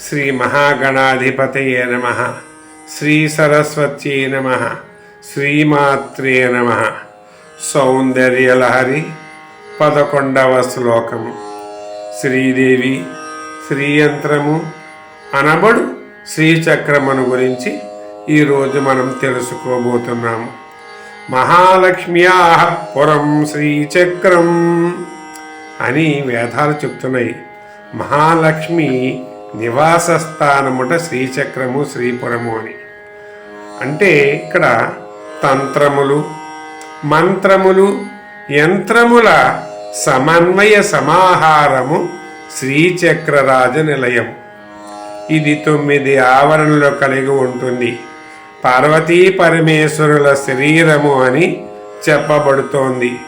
శ్రీ మహాగణాధిపతయే నమ శ్రీ సరస్వత్యే నమ శ్రీమాత్రే నమ సౌందర్యలహరి పదకొండవ శ్లోకము శ్రీదేవి శ్రీయంత్రము అనబడు శ్రీచక్రమును గురించి ఈరోజు మనం తెలుసుకోబోతున్నాము మహాలక్ష్మ్యా పురం శ్రీచక్రం అని వేదాలు చెప్తున్నాయి। మహాలక్ష్మి నివాస స్థానముట శ్రీచక్రము శ్రీపురము అని. అంటే ఇక్కడ తంత్రములు మంత్రములు యంత్రముల సమన్వయ సమాహారము శ్రీచక్రరాజ నిలయం. ఇది తొమ్మిది ఆవరణలో కలిగి ఉంటుంది. పార్వతీ పరమేశ్వరుల శరీరము అని చెప్పబడుతోంది.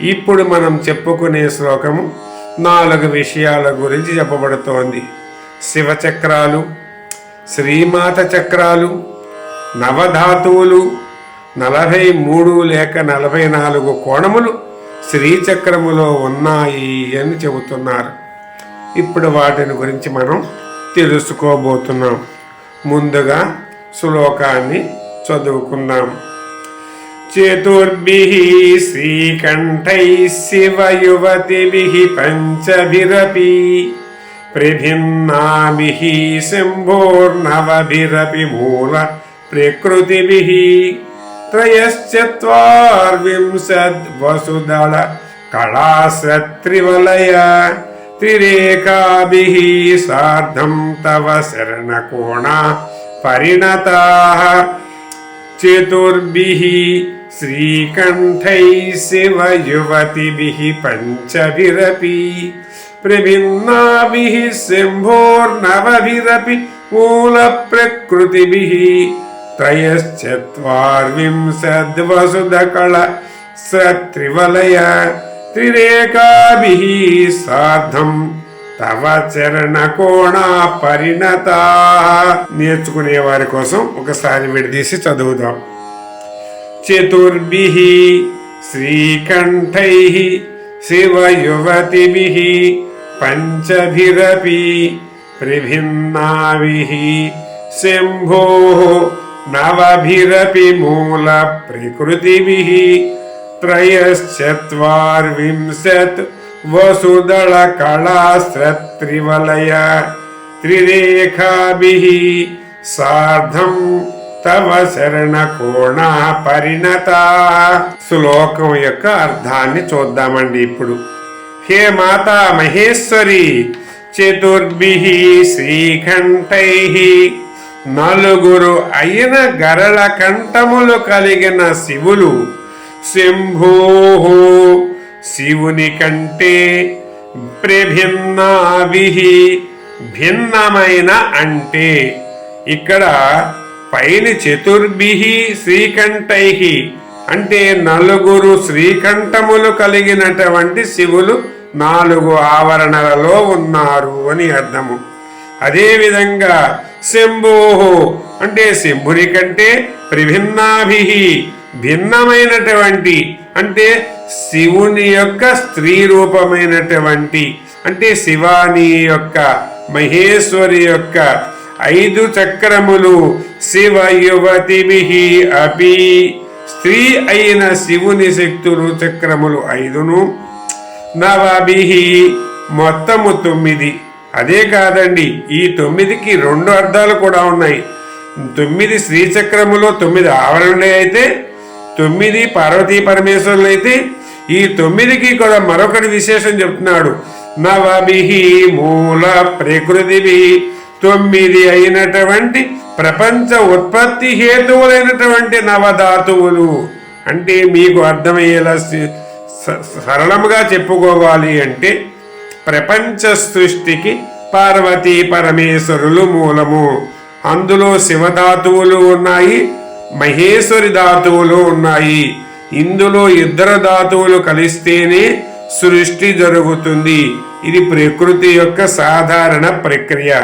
ఇప్పుడు మనం చెప్పుకునే శ్లోకము నాలుగు విషయాల గురించి చెప్పబడుతోంది. శివచక్రాలు శ్రీమాత చక్రాలు నవధాతువులు నలభై మూడు లేక నలభై నాలుగు కోణములు శ్రీచక్రములో ఉన్నాయి అని చెబుతున్నారు ఇప్పుడు వాటిని గురించి మనం తెలుసుకోబోతున్నాం ముందుగా శ్లోకాన్ని చదువుకుందాం चतुर्भिः श्रीकण्ठैः शिवयुवतिभिः पञ्चभिरपि प्रभिन्नाभिः शम्भोर्नवभिरपि मूल प्रकृतिभिः त्रयश्चत्वार्विंशद्वसुदळ कलाश्रत्रिवलय त्रिरेखाभिः सार्धं तव शरणकोणा परिणताः चतुर्भिः श्रीकण्ठैः शिवयुवतिभिः पञ्चभिरपि प्रभिन्नाभिः शम्भोर्नवभिरपि मूलप्रकृतिभिः त्रयश्चत्वार्विंशद्वसुधकळ सत्रिवलय त्रिरेखाभिः सार्धम् తవ చరణ కోణ పరిణత నేర్చుకునే వారి కోసం ఒకసారి విడదీసి చదువుదాం చతుర్భి శ్రీకంఠై శివయువతిభి పంచభిరపి ప్రభిన్నాభి శంభో నవభిరపి మూల ప్రకృతిభి. త్రయశ్చత్వార్వింశత్ వసుదళ కళాస్త్రివలయ త్రిరేఖాభి. సార్ధం తవ శరణ కోణ పరిణత. శ్లోకం యొక్క అర్థాన్ని చూద్దామండి ఇప్పుడు. హే మాతా మహేశ్వరి చతుర్భి శ్రీకంఠై. నలుగురు అయిన గరళ కంఠములు కలిగిన శివులు శంభో శివుని కంటే ప్రభిన్నాభి భిన్నమైన అంటే. ఇక్కడ పైన చతుర్భి శ్రీకంఠై అంటే నలుగురు శ్రీకంఠములు కలిగినటువంటి శివులు నాలుగు ఆవరణలలో ఉన్నారు అని అర్థము. అదేవిధంగా శంభోహో అంటే శంభుని కంటే ప్రభిన్నాభి భిన్నమైనటువంటి అంటే శివుని యొక్క స్త్రీ రూపమైనటువంటి అంటే శివాని యొక్క మహేశ్వరి యొక్క ఐదు చక్రములు శివ యువతి అపి స్త్రీ అయిన శివుని శక్తులు చక్రములు ఐదును నవభిహి మొత్తము తొమ్మిది. అదే కాదండి ఈ తొమ్మిదికి రెండు అర్థాలు కూడా ఉన్నాయి. తొమ్మిది శ్రీచక్రములో తొమ్మిది ఆవరణలే అయితే తొమ్మిది పార్వతీ పరమేశ్వరులు అయితే ఈ తొమ్మిదికి కూడా మరొకటి విశేషం చెప్తున్నాడు. నవభిహి మూల ప్రకృతి తొమ్మిది అయినటువంటి ప్రపంచ ఉత్పత్తి హేతువులైనటువంటి నవధాతువులు. అంటే మీకు అర్థమయ్యేలా స- సరళముగా చెప్పుకోవాలి అంటే ప్రపంచ సృష్టికి పార్వతీ పరమేశ్వరులు మూలము. అందులో శివధాతువులు ఉన్నాయి మహేశ్వరి ధాతువులు ఉన్నాయి. ఇందులో ఇద్దరు ధాతువులు కలిస్తేనే సృష్టి జరుగుతుంది. ఇది ప్రకృతి యొక్క సాధారణ ప్రక్రియ.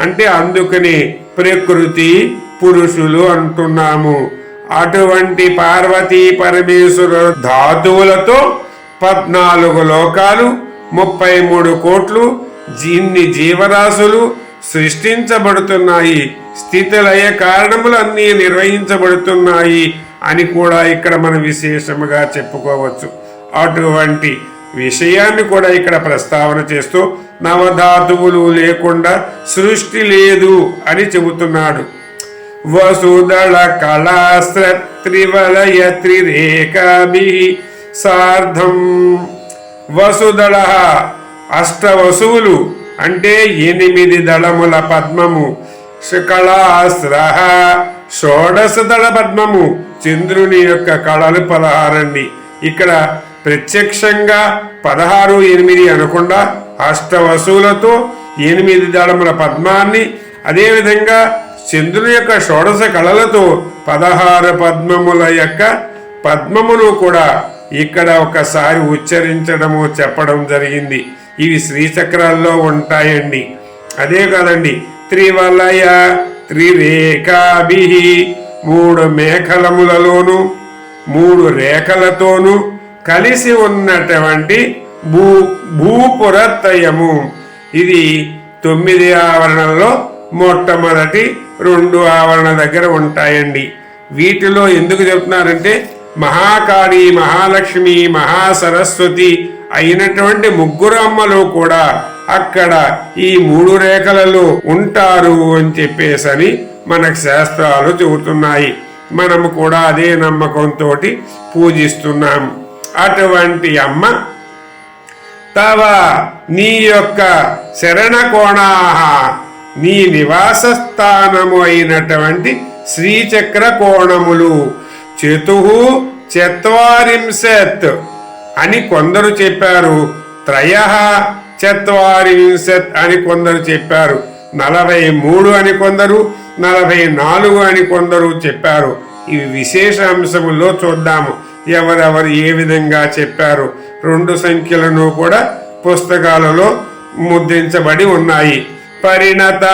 అంటే అందుకనే ప్రకృతి పురుషులు అంటున్నాము. అటువంటి పార్వతీ పరమేశ్వర ధాతువులతో పద్నాలుగు లోకాలు ముప్పై మూడు కోట్లు ఇన్ని జీవరాశులు సృష్టించబడుతున్నాయి. స్థితిలయ కారణములు అన్నీ నిర్వహించబడుతున్నాయి అని కూడా ఇక్కడ మనం విశేషముగా చెప్పుకోవచ్చు. అటువంటి విషయాన్ని కూడా ఇక్కడ ప్రస్తావన చేస్తూ నవధాతువులు లేకుండా సృష్టి లేదు అని చెబుతున్నాడు. వసుదళ కళాస్త్ర త్రివలయ సార్ధం వసుదళ అష్టవసువులు అంటే ఎనిమిది దళముల పద్మము కళాస్త్ర షోడశ దళ పద్మము చంద్రుని యొక్క కళలు పదహారండి ఇక్కడ ప్రత్యక్షంగా పదహారు ఎనిమిది అనకుండా అష్టవసువులతో ఎనిమిది దళముల పద్మాన్ని అదేవిధంగా చంద్రుని యొక్క షోడశ కళలతో పదహారు పద్మముల యొక్క పద్మములు కూడా ఇక్కడ ఒకసారి ఉచ్చరించడము చెప్పడం జరిగింది. ఇవి శ్రీచక్రాల్లో ఉంటాయండి. అదే కాదండి త్రివలయ త్రిరేఖాభి మూడు మేఖలములలోను మూడు రేఖలతోనూ కలిసి ఉన్నటువంటి భూ భూపురత్తయము. ఇది తొమ్మిది ఆవరణల్లో మొట్టమొదటి రెండు ఆవరణ దగ్గర ఉంటాయండి. వీటిలో ఎందుకు చెప్తున్నారంటే మహాకాళి మహాలక్ష్మి మహాసరస్వతి అయినటువంటి ముగ్గురు అమ్మలు కూడా అక్కడ ఈ మూడు రేఖలలో ఉంటారు అని చెప్పేసని మనకు శాస్త్రాలు చెబుతున్నాయి. మనము కూడా అదే నమ్మకంతో పూజిస్తున్నాం అటువంటి అమ్మ తవ నీ యొక్క శరణకోణాహ నీ నివాస స్థానము అయినటువంటి శ్రీచక్ర కోణములు చతు చత్వారింశత్ అని కొందరు చెప్పారు. త్రయ చత్వారింశత్ అని కొందరు చెప్పారు. నలభై మూడు అని కొందరు నలభై నాలుగు అని కొందరు చెప్పారు. ఇవి విశేష అంశముల్లో చూద్దాము. ఎవరెవరు ఏ విధంగా చెప్పారు రెండు సంఖ్యలను కూడా పుస్తకాలలో ముద్రించబడి ఉన్నాయి. పరిణత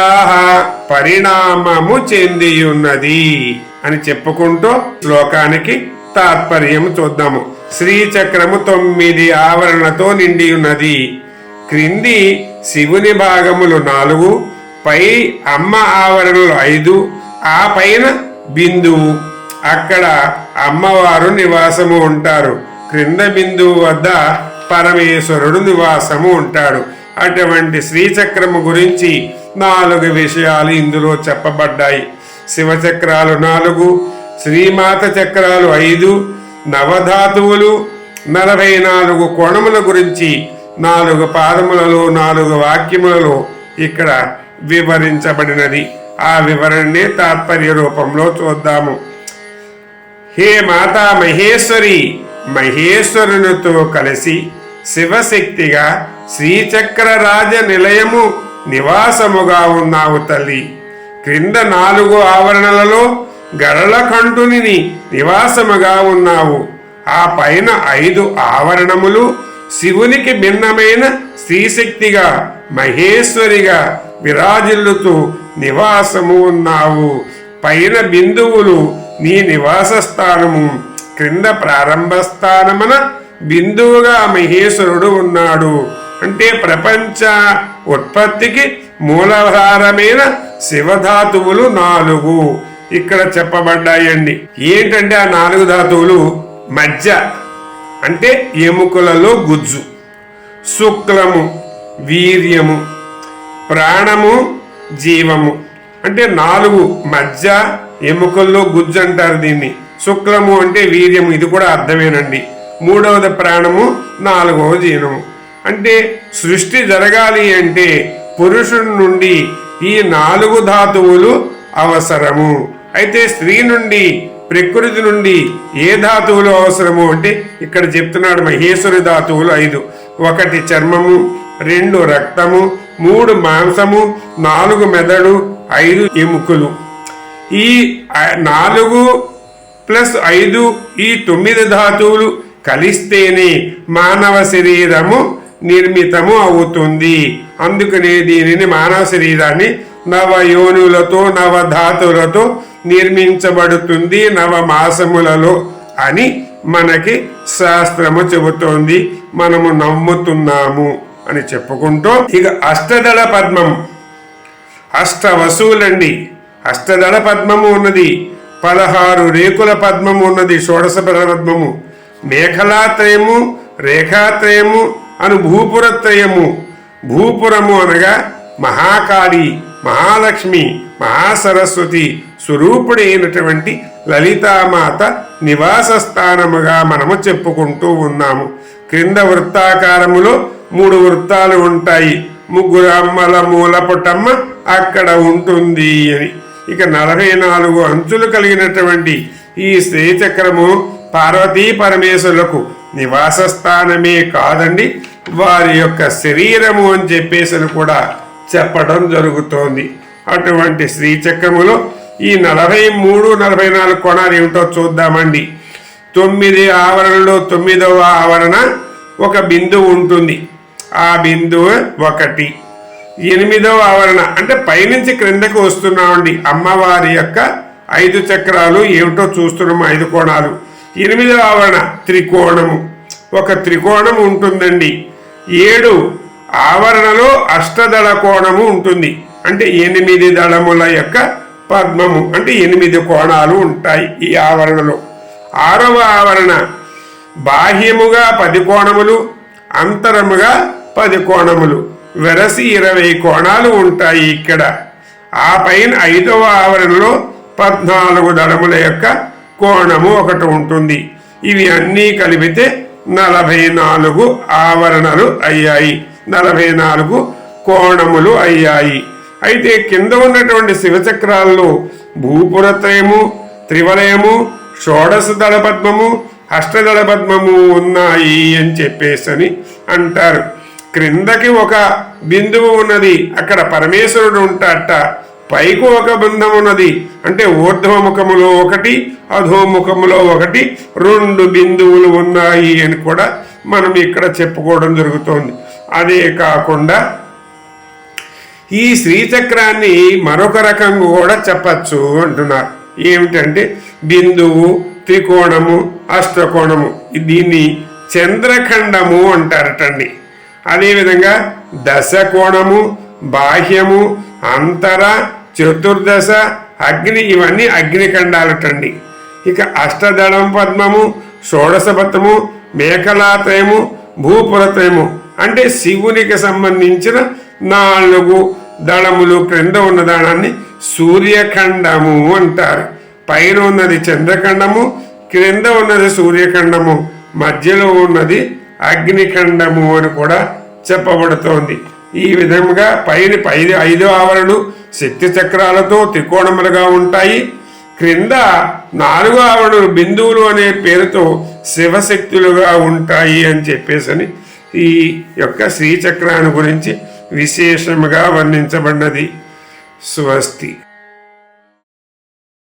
పరిణామము చెందియున్నది అని చెప్పుకుంటూ శ్లోకానికి తాత్పర్యము చూద్దాము. శ్రీచక్రము తొమ్మిది ఆవరణతో నిండి ఉన్నది క్రింది శివుని భాగములు నాలుగు పై అమ్మ ఆవరణలు ఐదు ఆ పైన బిందువు. అక్కడ అమ్మవారు నివాసము ఉంటారు. క్రింద బిందువు వద్ద పరమేశ్వరుడు నివాసము ఉంటాడు. అటువంటి శ్రీచక్రము గురించి నాలుగు విషయాలు ఇందులో చెప్పబడ్డాయి. శివచక్రాలు నాలుగు శ్రీమాత చక్రాలు ఐదు నవధాతువులు నలభై నాలుగు కోణముల గురించి నాలుగు పాదములలో నాలుగు వాక్యములలో ఇక్కడ వివరించబడినది. ఆ వివరణనే తాత్పర్య రూపంలో చూద్దాము. హే మాతా మహేశ్వరి మహేశ్వరునితో కలిసి శివశక్తిగా శ్రీచక్ర రాజ నిలయము నివాసముగా ఉన్నావు తల్లి. క్రింద నాలుగు ఆవరణలలో గరళకంఠుని నివాసముగా ఉన్నావు. ఆ పైన ఐదు ఆవరణములు శివునికి భిన్నమైన స్త్రీశక్తిగా మహేశ్వరిగా విరాజిల్లుతూ నివాసము ఉన్నావు. పైన బిందువులు నీ నివాస స్థానము క్రింద ప్రారంభ స్థానమున బిందువుగా మహేశ్వరుడు ఉన్నాడు. అంటే ప్రపంచ ఉత్పత్తికి మూలాధారమైన శివధాతువులు నాలుగు. ఇక్కడ చెప్పబడ్డాయండి. ఏంటంటే ఆ నాలుగు ధాతువులు మధ్య అంటే ఎముకలలో గుజ్జు. శుక్లము వీర్యము ప్రాణము జీవము. అంటే నాలుగు మధ్య ఎముకల్లో గుజ్జు అంటారు దీన్ని. శుక్లము అంటే వీర్యము ఇది కూడా అర్థమేనండి. మూడవది ప్రాణము నాలుగవ జీవము. అంటే సృష్టి జరగాలి అంటే పురుషుడి నుండి ఈ నాలుగు ధాతువులు అవసరము. అయితే స్త్రీ నుండి ప్రకృతి నుండి ఏ ధాతువులు అవసరము? అంటే ఇక్కడ చెప్తున్నాడు మహేశ్వరి ధాతువులు ఐదు. ఒకటి చర్మము రెండు రక్తము మూడు మాంసము నాలుగు మెదడు ఐదు ఎముకలు ఈ నాలుగు ప్లస్ ఐదు ఈ తొమ్మిది ధాతువులు కలిస్తేనే మానవ శరీరము నిర్మితము అవుతుంది. అందుకనే దీనిని మానవ శరీరాన్ని నవ యోనులతో నవ ధాతువులతో నిర్మించబడుతుంది నవ మాసములలో అని మనకి శాస్త్రము చెబుతోంది. మనము నమ్ముతున్నాము అని చెప్పుకుంటూ ఇక అష్టదళ పద్మం. అష్ట వసువులండి అష్టదళ పద్మము ఉన్నది. పదహారు రేకుల పద్మము ఉన్నది. షోడశ పద్మము. మేఖలాత్రయము రేఖాత్రయము అను భూపురత్రయము. భూపురము అనగా మహాకాళి మహాలక్ష్మి మహాసరస్వతి స్వరూపుడైనటువంటి లలితామాత నివాస స్థానముగా మనము చెప్పుకుంటూ ఉన్నాము. క్రింద వృత్తాకారములో మూడు వృత్తాలు ఉంటాయి. ముగ్గురు అమ్మల మూలపుటమ్మ అక్కడ ఉంటుంది అని. ఇక నలభై నాలుగు అంచులు కలిగినటువంటి ఈ శ్రీచక్రము పార్వతీ పరమేశ్వరులకు నివాస స్థానమే కాదండి. వారి యొక్క శరీరము అని చెప్పేసి కూడా చెప్పడం జరుగుతోంది. అటువంటి శ్రీచక్రములో ఈ నలభై మూడు నలభై నాలుగు కోణాలు ఏమిటో చూద్దామండి. తొమ్మిది ఆవరణలో తొమ్మిదవ ఆవరణ ఒక బిందువు ఉంటుంది. ఆ బిందువు ఒకటి. ఎనిమిదవ ఆవరణ. అంటే పైనుంచి క్రిందకు వస్తున్నామండి. అమ్మవారి యొక్క ఐదు చక్రాలు ఏమిటో చూస్తున్నాము ఐదు కోణాలు. ఎనిమిదవ ఆవరణ త్రికోణము. ఒక త్రికోణం ఉంటుందండి. ఏడు ఆవరణలో అష్టదళ కోణము ఉంటుంది. అంటే ఎనిమిది దళముల యొక్క పద్మము. అంటే ఎనిమిది కోణాలు ఉంటాయి ఈ ఆవరణలో. ఆరవ ఆవరణ బాహ్యముగా పది కోణములు అంతరముగా పది కోణములు. వెరసి ఇరవై కోణాలు ఉంటాయి ఇక్కడ. ఆ పైన ఐదవ ఆవరణలో పద్నాలుగు దళముల యొక్క కోణము ఒకటి ఉంటుంది. ఇవి అన్నీ కలిపితే నలభై నాలుగు ఆవరణలు అయ్యాయి. నలభై నాలుగు కోణములు అయ్యాయి. అయితే కింద ఉన్నటువంటి శివచక్రాల్లో భూపురత్రయము త్రివలయము షోడశ దళపద్మము పద్మము పద్మము ఉన్నాయి అని చెప్పేసి అంటారు. క్రిందకి ఒక బిందువు ఉన్నది. అక్కడ పరమేశ్వరుడు ఉంటాట పైకి ఒక బంధం ఉన్నది. అంటే ఊర్ధ్వముఖములో ఒకటి అధోముఖములో ఒకటి రెండు బిందువులు ఉన్నాయి అని కూడా మనం ఇక్కడ చెప్పుకోవడం జరుగుతోంది. అదే కాకుండా ఈ శ్రీచక్రాన్ని మరొక రకంగా కూడా చెప్పచ్చు అంటున్నారు. ఏమిటంటే బిందువు త్రికోణము అష్టకోణము. దీన్ని చంద్రఖండము అంటారటండి. అదేవిధంగా దశ కోణము బాహ్యము అంతర చతుర్దశ అగ్ని ఇవన్నీ అగ్నిఖండాలటండి. ఇక అష్టదళం పద్మము షోడశపత్రము మేకలాత్రయము భూపురత్రయము అంటే శివునికి సంబంధించిన నాలుగు దళములు క్రింద ఉన్న దళాన్ని సూర్యఖండము అంటారు. పైన ఉన్నది చంద్రఖండము క్రింద ఉన్నది సూర్యఖండము మధ్యలో ఉన్నది అగ్నిఖండము అని కూడా చెప్పబడుతోంది. ఈ విధంగా పైన పై ఐదు ఆవరణలు శక్తి చక్రాలతో త్రికోణములుగా ఉంటాయి. క్రింద నాలుగు ఆవరణలు బిందువులు అనే పేరుతో శివశక్తులుగా ఉంటాయి అని చెప్పేసి ఈ యొక్క శ్రీచక్రాన్ని గురించి విశేషముగా వర్ణించబడినది. స్వస్తి.